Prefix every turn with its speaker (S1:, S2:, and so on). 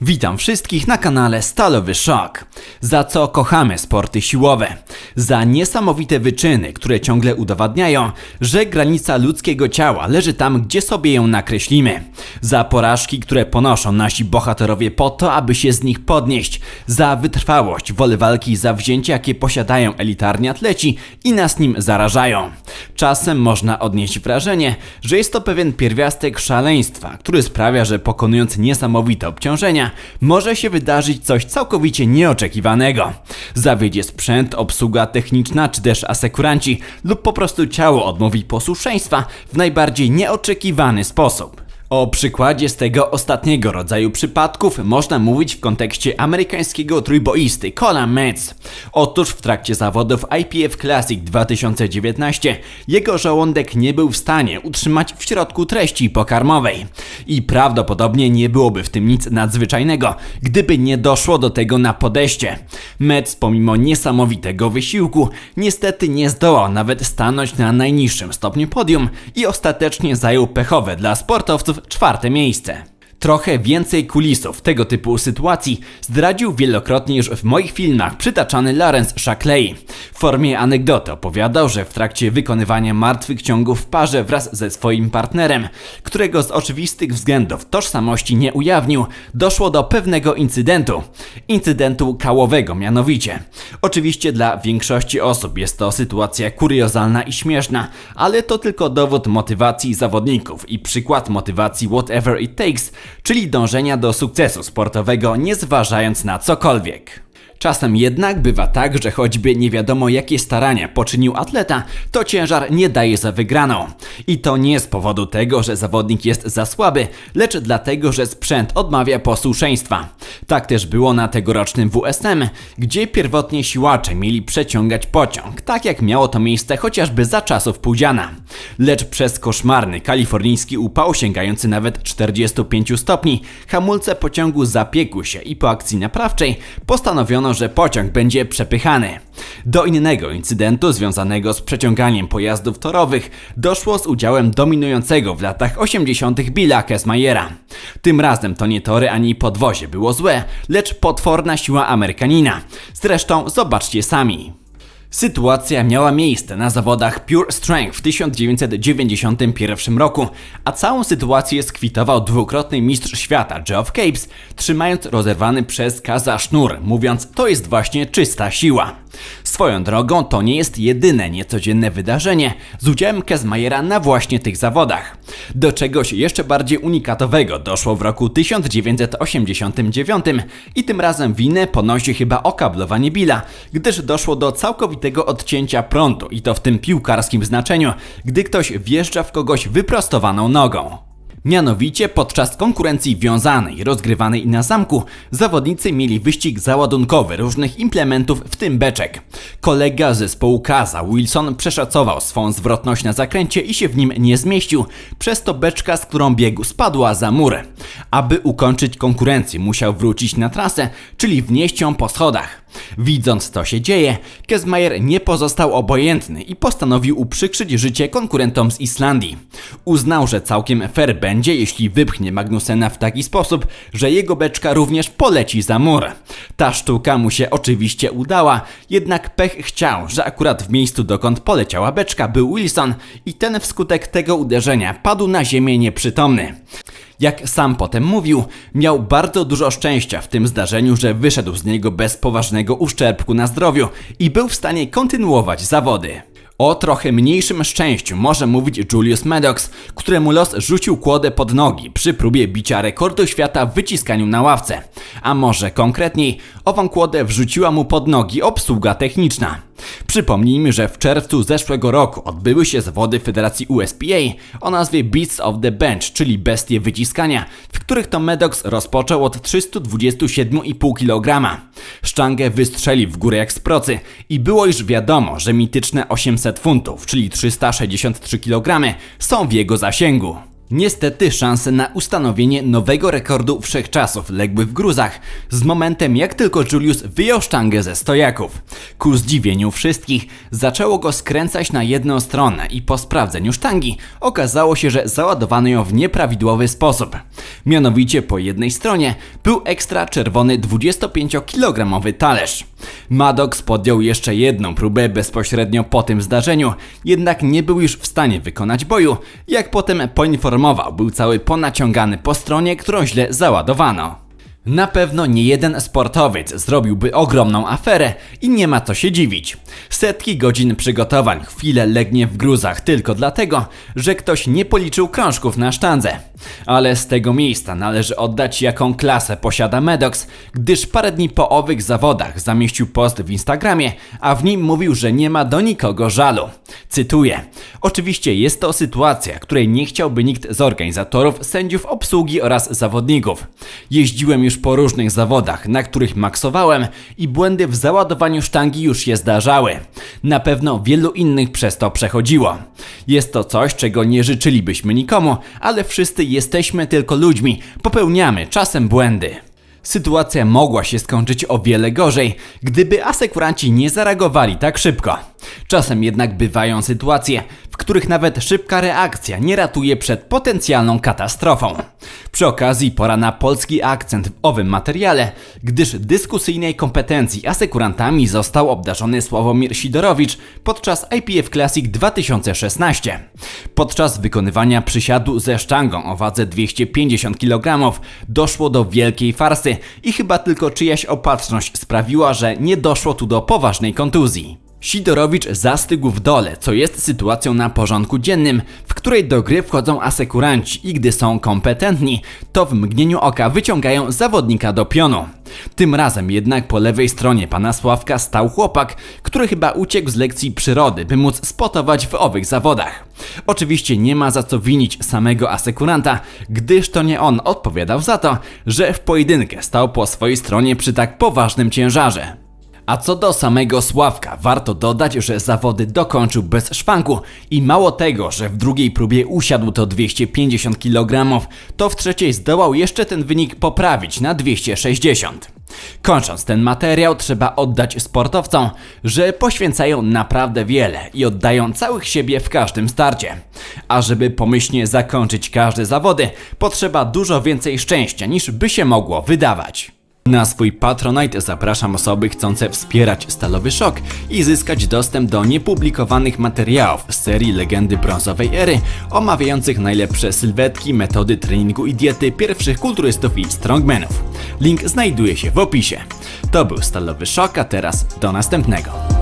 S1: Witam wszystkich na kanale Stalowy Szok. Za co kochamy sporty siłowe? Za niesamowite wyczyny, które ciągle udowadniają, że granica ludzkiego ciała leży tam, gdzie sobie ją nakreślimy. Za porażki, które ponoszą nasi bohaterowie po to, aby się z nich podnieść. Za wytrwałość, wolę walki i zawzięcie, jakie posiadają elitarni atleci i nas nim zarażają. Czasem można odnieść wrażenie, że jest to pewien pierwiastek szaleństwa, który sprawia, że pokonując niesamowite obciążenia, może się wydarzyć coś całkowicie nieoczekiwanego. Zawiedzie sprzęt, obsługa techniczna czy też asekuranci lub po prostu ciało odmówi posłuszeństwa w najbardziej nieoczekiwany sposób. O przykładzie z tego ostatniego rodzaju przypadków można mówić w kontekście amerykańskiego trójboisty Cola Metz. Otóż w trakcie zawodów IPF Classic 2019 jego żołądek nie był w stanie utrzymać w środku treści pokarmowej. I prawdopodobnie nie byłoby w tym nic nadzwyczajnego, gdyby nie doszło do tego na podejście. Metz pomimo niesamowitego wysiłku niestety nie zdołał nawet stanąć na najniższym stopniu podium i ostatecznie zajął pechowe dla sportowców czwarte miejsce. Trochę więcej kulisów tego typu sytuacji zdradził wielokrotnie już w moich filmach przytaczany Lawrence Shackley. W formie anegdoty opowiadał, że w trakcie wykonywania martwych ciągów w parze wraz ze swoim partnerem, którego z oczywistych względów tożsamości nie ujawnił, doszło do pewnego incydentu. Incydentu kałowego mianowicie. Oczywiście dla większości osób jest to sytuacja kuriozalna i śmieszna, ale to tylko dowód motywacji zawodników i przykład motywacji whatever it takes, czyli dążenia do sukcesu sportowego nie zważając na cokolwiek. Czasem jednak bywa tak, że choćby nie wiadomo jakie starania poczynił atleta, to ciężar nie daje za wygraną. I to nie z powodu tego, że zawodnik jest za słaby, lecz dlatego, że sprzęt odmawia posłuszeństwa. Tak też było na tegorocznym WSM, gdzie pierwotnie siłacze mieli przeciągać pociąg, tak jak miało to miejsce chociażby za czasów Pudziana. Lecz przez koszmarny kalifornijski upał sięgający nawet 45 stopni, hamulce pociągu zapiekły się i po akcji naprawczej postanowiono, że pociąg będzie przepychany. Do innego incydentu związanego z przeciąganiem pojazdów torowych doszło z udziałem dominującego w latach 80. Billa Kesmajera. Tym razem to nie tory ani podwozie było złe, lecz potworna siła Amerykanina. Zresztą zobaczcie sami. Sytuacja miała miejsce na zawodach Pure Strength w 1991 roku, a całą sytuację skwitował dwukrotny mistrz świata Geoff Capes, trzymając rozerwany przez Kaza sznur, mówiąc to jest właśnie czysta siła. Swoją drogą to nie jest jedyne niecodzienne wydarzenie z udziałem Kezmajera na właśnie tych zawodach. Do czegoś jeszcze bardziej unikatowego doszło w roku 1989 i tym razem winę ponosi chyba okablowanie Billa, gdyż doszło do całkowitego odcięcia prądu i to w tym piłkarskim znaczeniu, gdy ktoś wjeżdża w kogoś wyprostowaną nogą. Mianowicie podczas konkurencji wiązanej, rozgrywanej na zamku, zawodnicy mieli wyścig załadunkowy różnych implementów, w tym beczek. Kolega zespołu Kaza, Wilson, przeszacował swą zwrotność na zakręcie i się w nim nie zmieścił, przez to beczka, z którą biegł, spadła za mur. Aby ukończyć konkurencję, musiał wrócić na trasę, czyli wnieść ją po schodach. Widząc co się dzieje, Kezmajer nie pozostał obojętny i postanowił uprzykrzyć życie konkurentom z Islandii. Uznał, że całkiem fair będzie, jeśli wypchnie Magnusena w taki sposób, że jego beczka również poleci za mur. Ta sztuka mu się oczywiście udała, jednak pech chciał, że akurat w miejscu dokąd poleciała beczka był Wilson i ten wskutek tego uderzenia padł na ziemię nieprzytomny. Jak sam potem mówił, miał bardzo dużo szczęścia w tym zdarzeniu, że wyszedł z niego bez poważnego uszczerbku na zdrowiu i był w stanie kontynuować zawody. O trochę mniejszym szczęściu może mówić Julius Maddox, któremu los rzucił kłodę pod nogi przy próbie bicia rekordu świata w wyciskaniu na ławce. A może konkretniej, ową kłodę wrzuciła mu pod nogi obsługa techniczna. Przypomnijmy, że w czerwcu zeszłego roku odbyły się zawody Federacji USPA o nazwie Beasts of the Bench, czyli bestie wyciskania, w których to Medox rozpoczął od 327,5 kg. Sztangę wystrzelił w górę jak z procy i było już wiadomo, że mityczne 800 funtów, czyli 363 kg, są w jego zasięgu. Niestety szanse na ustanowienie nowego rekordu wszechczasów legły w gruzach z momentem jak tylko Julius wyjął sztangę ze stojaków. Ku zdziwieniu wszystkich zaczęło go skręcać na jedną stronę i po sprawdzeniu sztangi okazało się, że załadowano ją w nieprawidłowy sposób. Mianowicie po jednej stronie był ekstra czerwony 25-kilogramowy talerz. Maddox podjął jeszcze jedną próbę bezpośrednio po tym zdarzeniu, jednak nie był już w stanie wykonać boju, jak potem poinformował, był cały ponaciągany po stronie, którą źle załadowano. Na pewno nie jeden sportowiec zrobiłby ogromną aferę i nie ma co się dziwić. Setki godzin przygotowań chwilę legnie w gruzach tylko dlatego, że ktoś nie policzył krążków na sztandze. Ale z tego miejsca należy oddać jaką klasę posiada Medox, gdyż parę dni po owych zawodach zamieścił post w Instagramie, a w nim mówił, że nie ma do nikogo żalu. Cytuję: Oczywiście jest to sytuacja, której nie chciałby nikt z organizatorów, sędziów obsługi oraz zawodników. Jeździłem już po różnych zawodach, na których maksowałem i błędy w załadowaniu sztangi już się zdarzały. Na pewno wielu innych przez to przechodziło. Jest to coś, czego nie życzylibyśmy nikomu, ale wszyscy jesteśmy tylko ludźmi, popełniamy czasem błędy. Sytuacja mogła się skończyć o wiele gorzej, gdyby asekuranci nie zareagowali tak szybko. Czasem jednak bywają sytuacje, w których nawet szybka reakcja nie ratuje przed potencjalną katastrofą. Przy okazji pora na polski akcent w owym materiale, gdyż dyskusyjnej kompetencji asekurantami został obdarzony Sławomir Sidorowicz podczas IPF Classic 2016. Podczas wykonywania przysiadu ze sztangą o wadze 250 kg doszło do wielkiej farsy i chyba tylko czyjaś opatrzność sprawiła, że nie doszło tu do poważnej kontuzji. Sidorowicz zastygł w dole, co jest sytuacją na porządku dziennym, w której do gry wchodzą asekuranci i gdy są kompetentni, to w mgnieniu oka wyciągają zawodnika do pionu. Tym razem jednak po lewej stronie pana Sławka stał chłopak, który chyba uciekł z lekcji przyrody, by móc spotować w owych zawodach. Oczywiście nie ma za co winić samego asekuranta, gdyż to nie on odpowiadał za to, że w pojedynkę stał po swojej stronie przy tak poważnym ciężarze. A co do samego Sławka, warto dodać, że zawody dokończył bez szwanku i mało tego, że w drugiej próbie usiadł to 250 kg, to w trzeciej zdołał jeszcze ten wynik poprawić na 260. Kończąc ten materiał, trzeba oddać sportowcom, że poświęcają naprawdę wiele i oddają całych siebie w każdym starcie. A żeby pomyślnie zakończyć każde zawody, potrzeba dużo więcej szczęścia niż by się mogło wydawać. Na swój Patronite zapraszam osoby chcące wspierać Stalowy Szok i zyskać dostęp do niepublikowanych materiałów z serii Legendy Brązowej Ery, omawiających najlepsze sylwetki, metody treningu i diety pierwszych kulturystów i strongmanów. Link znajduje się w opisie. To był Stalowy Szok, a teraz do następnego.